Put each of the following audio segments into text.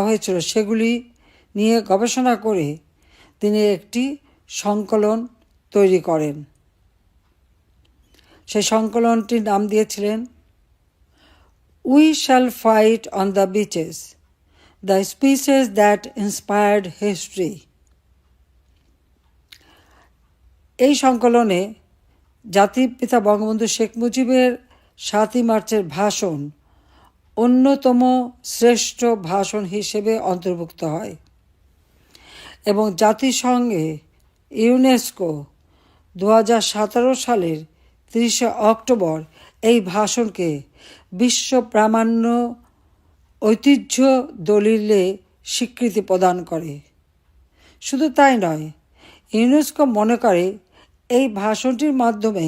হয়েছিল, সেগুলি নিয়ে গবেষণা করে তিনি একটি সংকলন তৈরি করেন। সেই সংকলনটির নাম দিয়েছিলেন we shall fight on the beaches the species that inspired history এই সংকলনে জাতির পিতা বঙ্গবন্ধু শেখ মুজিবের সাতই মার্চের ভাষণ অন্যতম শ্রেষ্ঠ ভাষণ হিসেবে অন্তর্ভুক্ত হয় এবং জাতিসংঘে ইউনেস্কো দু হাজার সতেরো সালের তিরিশে অক্টোবর এই ভাষণকে বিশ্ব প্রামাণ্য ঐতিহ্য দলিলে স্বীকৃতি প্রদান করে। শুধু তাই নয়, ইউনেস্কো মনে করে এই ভাষণটির মাধ্যমে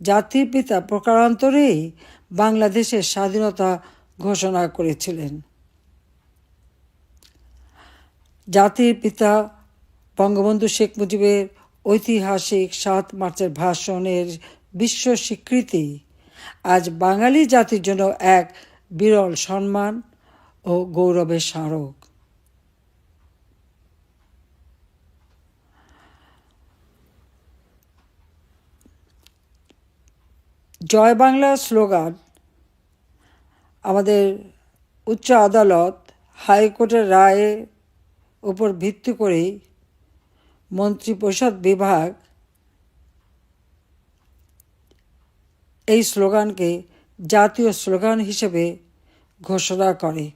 জাতির পিতা প্রকারান্তরেই বাংলাদেশের স্বাধীনতা ঘোষণা করেছিলেন। জাতির পিতা বঙ্গবন্ধু শেখ মুজিবের ঐতিহাসিক সাত মার্চের ভাষণের বিশ্ব স্বীকৃতি আজ বাঙালি জাতির জন্য এক বিরল সম্মান ও গৌরবের স্মারক। জয় বাংলা স্লোগান আমাদের উচ্চ আদালত হাইকোর্টের রায়ের উপর ভিত্তি করেই মন্ত্রিপরিষদ বিভাগ এই স্লোগানকে জাতীয় স্লোগান হিসেবে ঘোষণা করে।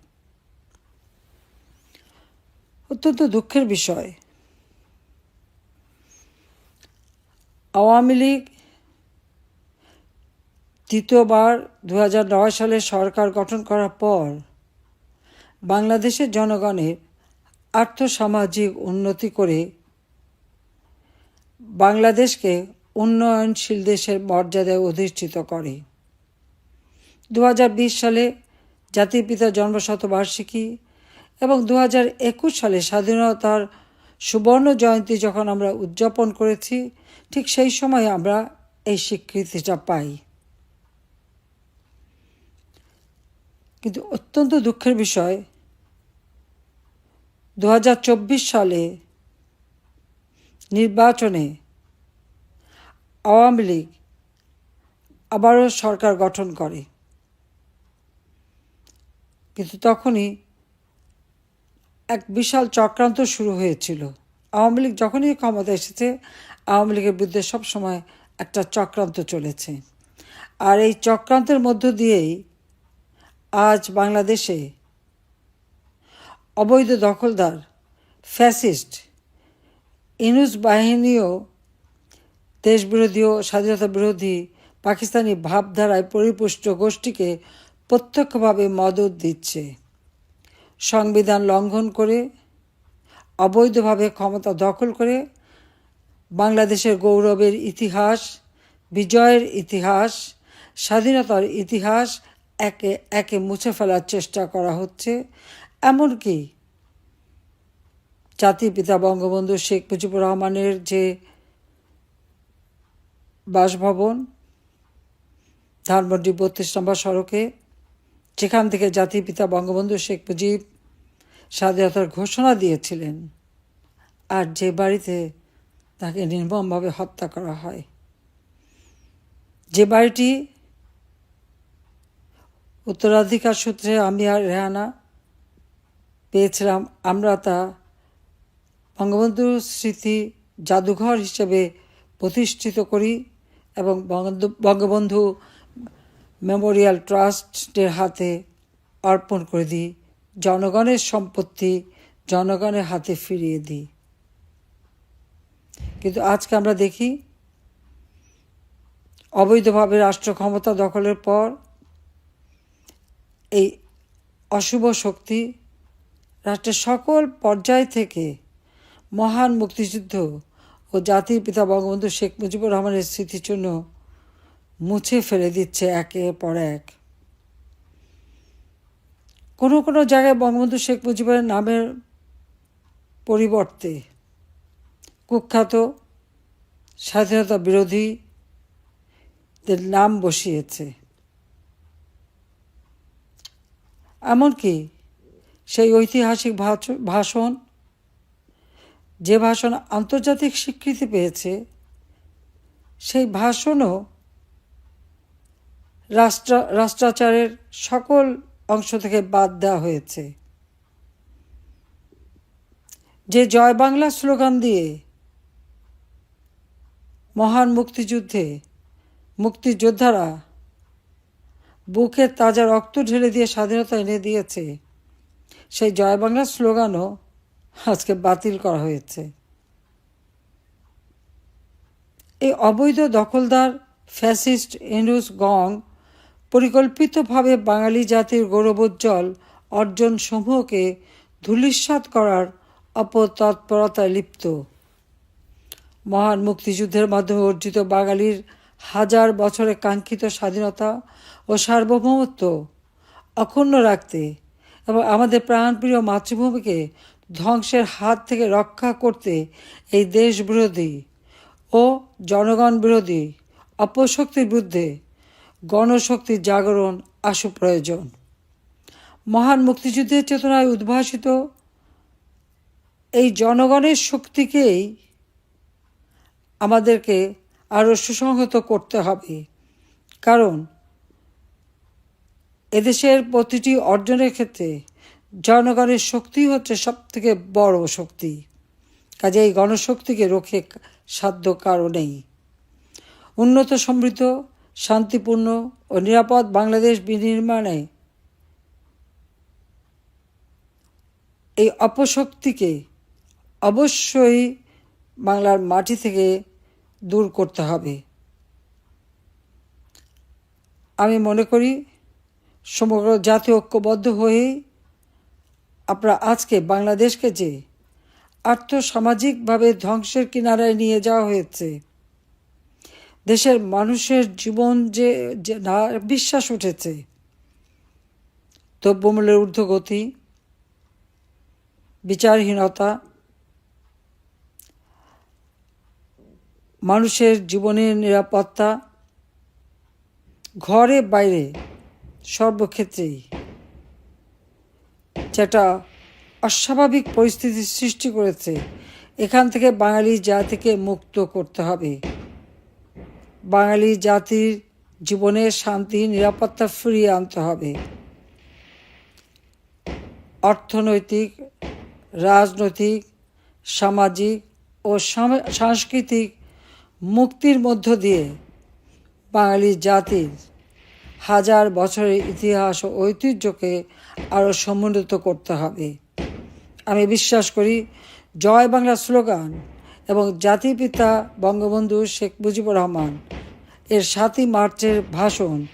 অত্যন্ত দুঃখের বিষয়। আওয়ামী লীগ তৃতীয়বার দু হাজার নয় সালে সরকার গঠন করার পর বাংলাদেশের জনগণের আর্থসামাজিক উন্নতি করে বাংলাদেশকে উন্নয়নশীল দেশের মর্যাদায় অধিষ্ঠিত করে। দু হাজার বিশ সালে জাতির পিতা জন্মশতবার্ষিকী এবং দু হাজার একুশ সালে স্বাধীনতার সুবর্ণ জয়ন্তী যখন আমরা উদযাপন করেছি, ঠিক সেই সময় আমরা এই স্বীকৃতিটা পাই। কিন্তু অত্যন্ত দুঃখের বিষয় দু হাজার চব্বিশ সালে নির্বাচনে আওয়ামী লীগ আবারও সরকার গঠন করে। কিন্তু তখনই এক বিশাল চক্রান্ত শুরু হয়েছিল। আওয়ামী লীগ যখনই ক্ষমতা এসেছে, আওয়ামী লীগের বিরুদ্ধে সবসময় একটা চক্রান্ত চলেছে। আর এই চক্রান্তের মধ্য দিয়েই আজ বাংলাদেশে অবৈধ দখলদার, ফ্যাসিস্ট, ইনুস বাহিনীও দেশবিরোধী ও স্বাধীনতা বিরোধী পাকিস্তানি ভাবধারায় পরিপুষ্ট গোষ্ঠীকে প্রত্যক্ষভাবে মদত দিচ্ছে। সংবিধান লঙ্ঘন করে, অবৈধভাবে ক্ষমতা দখল করে, বাংলাদেশের গৌরবের ইতিহাস, বিজয়ের ইতিহাস, স্বাধীনতার ইতিহাস একে একে মুছে ফেলার চেষ্টা করা হচ্ছে। এমনকি জাতির পিতা বঙ্গবন্ধু শেখ মুজিবুর রহমানের যে বাসভবন, ধানমন্ডি বত্রিশ নম্বর সড়কে, যেখান থেকে জাতির পিতা বঙ্গবন্ধু শেখ মুজিব স্বাধীনতার ঘোষণা দিয়েছিলেন আর যে বাড়িতে তাকে নির্মমভাবে হত্যা করা হয়। যে বাড়িটি উত্তরাধিকার সূত্রে আমি আর রেহানা পেয়েছিলাম। আমরা তা বঙ্গবন্ধু স্মৃতি জাদুঘর হিসেবে প্রতিষ্ঠিত করি এবং বঙ্গবন্ধু মেমোরিয়াল ট্রাস্টের হাতে অর্পণ করে দিই। জনগণের সম্পত্তি জনগণের হাতে ফিরিয়ে দিই। কিন্তু আজকে আমরা দেখি, অবৈধভাবে রাষ্ট্র ক্ষমতা দখলের পর এই অশুভ শক্তি রাষ্ট্রের সকল পর্যায় থেকে মহান মুক্তিযুদ্ধ ও জাতির পিতা বঙ্গবন্ধু শেখ মুজিবুর রহমানের স্মৃতির জন্য মুছে ফেলে দিচ্ছে একের পর এক। কোনো কোনো জায়গায় বঙ্গবন্ধু শেখ মুজিবের নামের পরিবর্তে কুখ্যাত স্বাধীনতা বিরোধীদের নাম বসিয়েছে। এমনকি সেই ঐতিহাসিক ভাষ- ভাষণ, যে ভাষণ আন্তর্জাতিক স্বীকৃতি পেয়েছে, সেই ভাষণও রাষ্ট্র রাষ্ট্রাচারের সকল অংশ থেকে বাদ দেওয়া হয়েছে। যে জয় বাংলা স্লোগান দিয়ে মহান মুক্তিযুদ্ধে মুক্তিযোদ্ধারা বুকের তাজা রক্ত ঢেলে দিয়ে স্বাধীনতা এনে দিয়েছে। সেই জয় বাংলা স্লোগানও আজকে বাতিল করা হয়েছে। এই অবৈধ দখলদার ফ্যাসিস্ট এনুস গং পরিকল্পিতভাবে বাঙালি জাতির গৌরবোজ্জ্বল অর্জন সমূহকে ধূলিসাৎ করার অপতৎপরতায় লিপ্ত। মহান মুক্তিযুদ্ধের মাধ্যমে অর্জিত বাঙালির হাজার বছরের কাঙ্ক্ষিত স্বাধীনতা ও সার্বভৌমত্ব অক্ষুণ্ণ রাখতে এবং আমাদের প্রাণপ্রিয় মাতৃভূমিকে ধ্বংসের হাত থেকে রক্ষা করতে এই দেশ বিরোধী ও জনগণ বিরোধী অপশক্তির বিরুদ্ধে গণশক্তির জাগরণ আসু প্রয়োজন। মহান মুক্তিযুদ্ধের চেতনায় উদ্ভাসিত এই জনগণের শক্তিকেই আমাদেরকে আরও সুসংহত করতে হবে। কারণ এদেশের প্রতিটি অর্জনের ক্ষেত্রে জনগণের শক্তি হচ্ছে সব থেকে বড় শক্তি। কাজে এই গণশক্তিকে রক্ষে সাধ্য কারও নেই। উন্নত, সমৃদ্ধ, শান্তিপূর্ণ ও নিরাপদ বাংলাদেশ বিনির্মাণে এই অপশক্তিকে অবশ্যই বাংলার মাটি থেকে দূর করতে হবে। আমি মনে করি সমগ্র জাতি ঐক্যবদ্ধ হয়ে আমরা আজকে বাংলাদেশকে যে আর্থসামাজিকভাবে ধ্বংসের কিনারায় নিয়ে যাওয়া হয়েছে, দেশের মানুষের জীবন যে না, বিশ্বাস উঠেছে, দ্রব্যমূল্যের ঊর্ধ্বগতি, বিচারহীনতা মানুষের জীবনের নিরাপত্তা ঘরে বাইরে সর্বক্ষেত্রেই। যেটা অস্বাভাবিক পরিস্থিতির সৃষ্টি করেছে, এখান থেকে বাঙালি জাতিকে মুক্ত করতে হবে। বাঙালি জাতির জীবনের শান্তি, নিরাপত্তা ফিরিয়ে আনতে হবে। অর্থনৈতিক, রাজনৈতিক, সামাজিক ও সাংস্কৃতিক মুক্তির মধ্য দিয়ে বাঙালি জাতির হাজার বছরের ইতিহাস ও ঐতিহ্যকে আরও সমুন্নত করতে হবে। আমি বিশ্বাস করি, জয় বাংলা স্লোগান এবং জাতিপিতা বঙ্গবন্ধু শেখ মুজিবুর রহমান এর সাতই মার্চের ভাষণ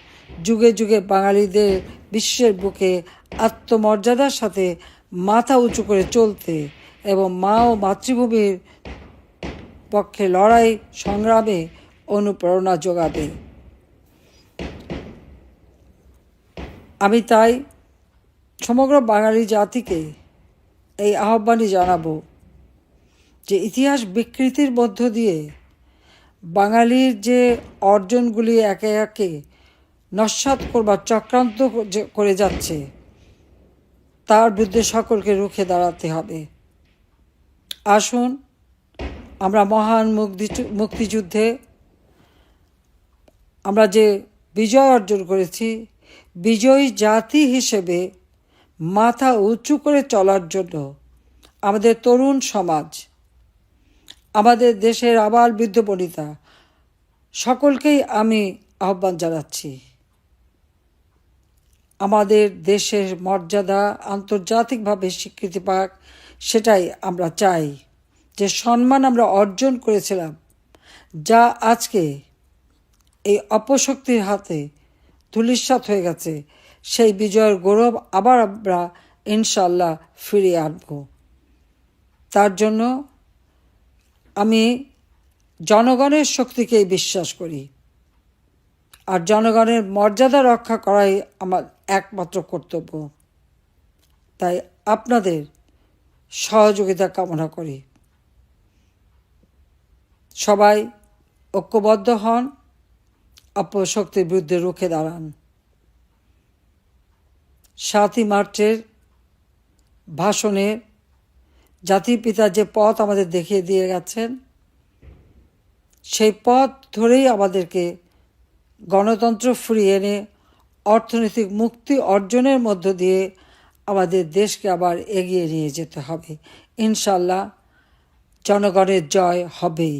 যুগে যুগে বাঙালিদের বিশ্বের বুকে আত্মমর্যাদার সাথে মাথা উঁচু করে চলতে এবং মা ও মাতৃভূমির পক্ষে লড়াই, সংগ্রামে অনুপ্রেরণা যোগাবে। আমি তাই সমগ্র বাঙালি জাতিকে এই আহ্বানই জানাব যে ইতিহাস বিকৃতির মধ্য দিয়ে বাঙালির যে অর্জনগুলি একে একে নস্বাত করবার চক্রান্ত করে যাচ্ছে, তার বিরুদ্ধে সকলকে রুখে দাঁড়াতে হবে। আসুন আমরা মহান মুক্তি মুক্তিযুদ্ধে আমরা যে বিজয় অর্জন করেছি, বিজয়ী জাতি হিসেবে মাথা উঁচু করে চলার জন্য আমাদের তরুণ সমাজ, আমাদের দেশের আবার বৃদ্ধ বনিতা, সকলকেই আমি আহ্বান জানাচ্ছি। আমাদের দেশের মর্যাদা আন্তর্জাতিকভাবে স্বীকৃতি পাক, সেটাই আমরা চাই। যে সম্মান আমরা অর্জন করেছিলাম, যা আজকে এই অপশক্তির হাতে ধূলিসাৎ হয়ে গেছে, সেই বিজয়ের গৌরব আবার আমরা ইনশাল্লাহ ফিরিয়ে আনব। তার জন্য আমি জনগণের শক্তিকেই বিশ্বাস করি। আর জনগণের মর্যাদা রক্ষা করাই আমার একমাত্র কর্তব্য। তাই আপনাদের সহযোগিতা কামনা করি। সবাই ঐক্যবদ্ধ হন অপশক্তির বিরুদ্ধে রুখে দাঁড়ান। সাতই মার্চের ভাষণে জাতির পিতা যে পথ আমাদের দেখিয়ে দিয়ে গেছেন, সেই পথ ধরেই আমাদেরকে গণতন্ত্র ফিরিয়ে এনে অর্থনৈতিক মুক্তি অর্জনের মধ্য দিয়ে আমাদের দেশকে আবার এগিয়ে নিয়ে যেতে হবে। ইনশাল্লাহ জনগণের জয় হবেই।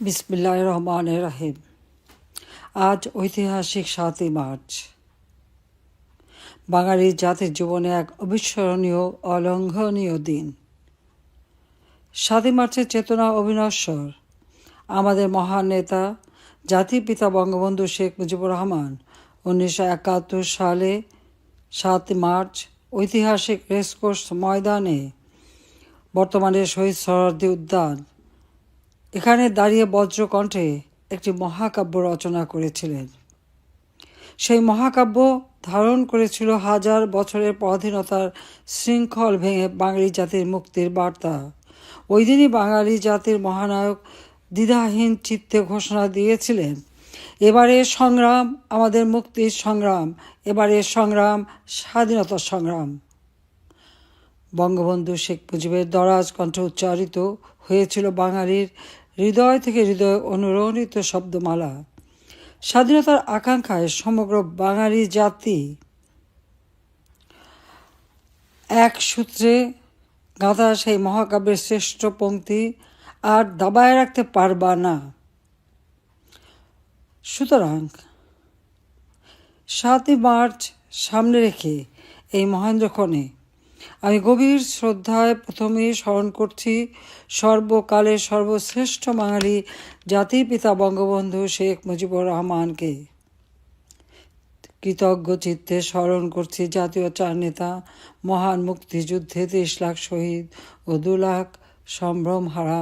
বিসমিল্লাহ রহমান রাহিম। আজ ঐতিহাসিক সাতই মার্চ। বাঙালি জাতির জীবনে এক অবিস্মরণীয়, অলঙ্ঘনীয় দিন। সাতই মার্চের চেতনা অবিনশ্বর। আমাদের মহান নেতা জাতির পিতা বঙ্গবন্ধু শেখ মুজিবুর রহমান উনিশশো একাত্তর সালে সাতই মার্চ ঐতিহাসিক রেসকোর্স ময়দানে বর্তমানে শহীদ সরার্দি উদ্যান এখানে দাঁড়িয়ে বজ্রকণ্ঠে একটি মহাকাব্য রচনা করেছিলেন। সেই মহাকাব্য ধারণ করেছিল হাজার বছরের পরাধীনতার শৃঙ্খল ভেঙে বাঙালি জাতির মুক্তির বার্তা। ওই দিনই বাঙালি জাতির মহানায়ক দ্বিধাহীন চিত্তে ঘোষণা দিয়েছিলেন, এবারে সংগ্রাম, আমাদের মুক্তির সংগ্রাম, এবারে সংগ্রাম স্বাধীনতার সংগ্রাম। বঙ্গবন্ধু শেখ মুজিবের দরাজ কণ্ঠে উচ্চারিত হয়েছিল বাঙালির হৃদয় থেকে হৃদয় অনুরণিত শব্দমালা। স্বাধীনতার আকাঙ্ক্ষায় সমগ্র বাঙালি জাতি এক সূত্রে গাঁথা সেই মহাকাব্যের শ্রেষ্ঠ পঙ্ক্তি আর দাবায় রাখতে পারবা না। সুতরাং সাতই মার্চ সামনে রেখে এই মহেন্দ্রক্ষণে আমি গভীর শ্রদ্ধায় প্রথমে স্মরণ করছি সর্বকালের সর্বশ্রেষ্ঠ বাঙালি জাতির পিতা বঙ্গবন্ধু শেখ মুজিবুর রহমানকে। কৃতজ্ঞ চিত্তে স্মরণ করছি জাতীয় চার নেতা, মহান মুক্তিযুদ্ধে তেইশ লাখ শহীদ ও দু লাখ সম্ভ্রম হারা